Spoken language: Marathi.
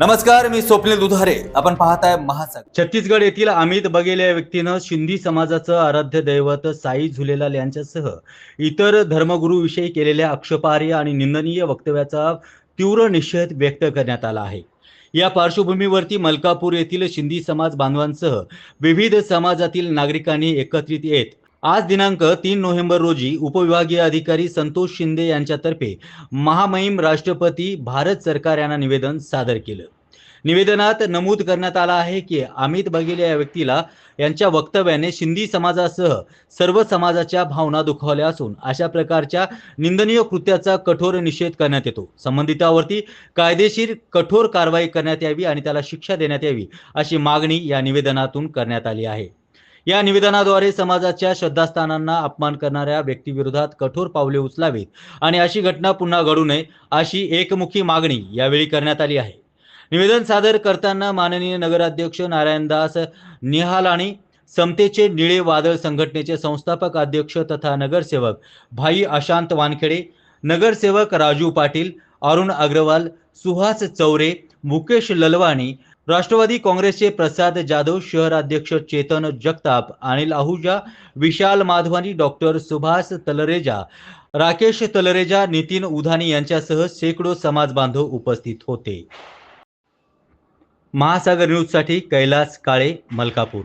नमस्कार मी स्वप्नील दुधारे. आपण पाहताय महासाग छत्तीसगड येथील अमित बघेल या व्यक्तीनं शिंदी समाजाचं आराध्य दैवत साई झुलेलाल यांच्यासह इतर धर्मगुरूविषयी केलेल्या आक्षेपार्ह आणि निंदनीय वक्तव्याचा तीव्र निषेध व्यक्त करण्यात आला आहे. या पार्श्वभूमीवरती मलकापूर येथील शिंदी समाज बांधवांसह विविध समाजातील नागरिकांनी एकत्रित येत आज दिनांक तीन नोव्हेंबर रोजी उपविभागीय अधिकारी संतोष शिंदे यांच्यातर्फे महामहिम राष्ट्रपती भारत सरकार यांना निवेदन सादर केलं. निवेदनात नमूद करण्यात आलं आहे की अमित बघेल या व्यक्तीला यांच्या वक्तव्याने शिंदी समाजासह सर्व समाजाच्या भावना दुखावल्या असून अशा प्रकारच्या निंदनीय कृत्याचा कठोर निषेध करण्यात येतो. संबंधितावरती कायदेशीर कठोर कारवाई करण्यात यावी आणि त्याला शिक्षा देण्यात यावी अशी मागणी या निवेदनातून करण्यात आली आहे. या निवेदनाद्वारे समाजाच्या श्रद्धास्थानांना अपमान करणाऱ्या व्यक्तीविरोधात कठोर पावले उचलावीत आणि अशी घटना पुन्हा घडू नये अशी एकमुखी मागणी यावेळी करण्यात आली आहे. निवेदन सादर करताना माननीय नगराध्यक्ष नारायणदास निहालाणी समतेचे निळे वादळ संघटनेचे संस्थापक अध्यक्ष तथा नगरसेवक भाई अशांत वानखेडे नगरसेवक राजू पाटील अरुण अग्रवाल सुहास चौरे मुकेश ललवाणी राष्ट्रवादी काँग्रेसचे प्रसाद जाधव शहराध्यक्ष चेतन जगताप अनिल आहुजा विशाल माधवानी डॉक्टर सुभाष तलरेजा राकेश तलरेजा नितीन उधानी यांच्यासह शेकडो समाज बांधव उपस्थित होते. महासागर न्यूजसाठी कैलास काळे मलकापूर.